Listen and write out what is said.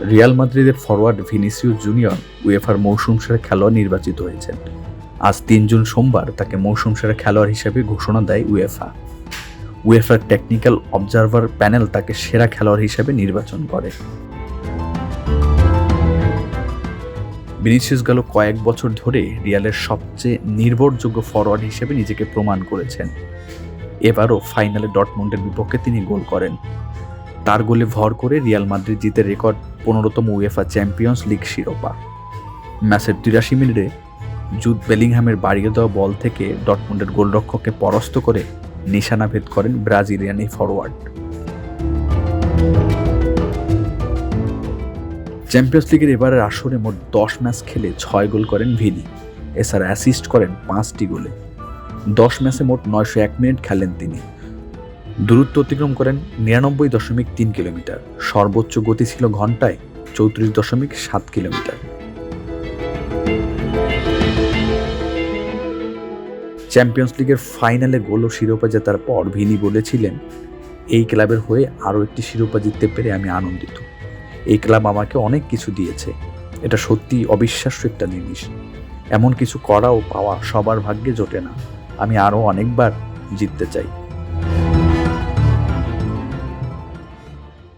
Real মাদ্রিদের forward Vinicius junior উয়েফার মৌসুম সেরা খেলোয়াড় নির্বাচিত হয়েছেন। আজ তিন জুন সোমবার তাকে মৌসুম সেরা খেলোয়াড় হিসেবে ঘোষণা দেয় উয়েফা। উয়েফার টেকনিক্যাল অবজারভার প্যানেল তাকে সেরা খেলোয়াড় হিসেবে নির্বাচন করে। ভিনিসিয়াস গেল কয়েক বছর ধরে রিয়ালের সবচেয়ে নির্ভরযোগ্য ফরওয়ার্ড হিসেবে নিজেকে প্রমাণ করেছেন। এবারও ফাইনালে ডটমন্ডের বিপক্ষে তিনি গোল করেন। তার গোলে ভর করে রিয়াল মাদ্রিদ জিতে রেকর্ড পনেরোতম উয়েফা চ্যাম্পিয়ন্স লিগ শিরোপা। ম্যাচের তিরাশি মিনিটে জুদ বেলিংহামের বাড়িয়ে দেওয়া বল থেকে ডটমুন্ডের গোলরক্ষককে পরাস্ত করে নিশানা ভেদ করেন ব্রাজিলিয়ান এই ফরওয়ার্ড চ্যাম্পিয়ন্স লিগের এবারের আসরে মোট দশ ম্যাচ খেলে ছয় গোল করেন ভিনি এছাড়া অ্যাসিস্ট করেন পাঁচটি গোলে। দশ ম্যাচে মোট নয়শো এক মিনিট খেলেন তিনি। দূরত্ব অতিক্রম করেন নিরানব্বই দশমিক তিন কিলোমিটার। সর্বোচ্চ গতি ছিল ঘন্টায় চৌত্রিশ দশমিক সাত কিলোমিটার। চ্যাম্পিয়ন্স লিগের ফাইনালে গোল ও শিরোপা জেতার পর ভিনি বলেছিলেন, এই ক্লাবের হয়ে আরও একটি শিরোপা জিততে পেরে আমি আনন্দিত। এই ক্লাব আমাকে অনেক কিছু দিয়েছে। এটা সত্যি অবিশ্বাস্য একটা জিনিস। এমন কিছু করা ও পাওয়া সবার ভাগ্যে জোটে না। আমি আরও অনেকবার জিততে চাই।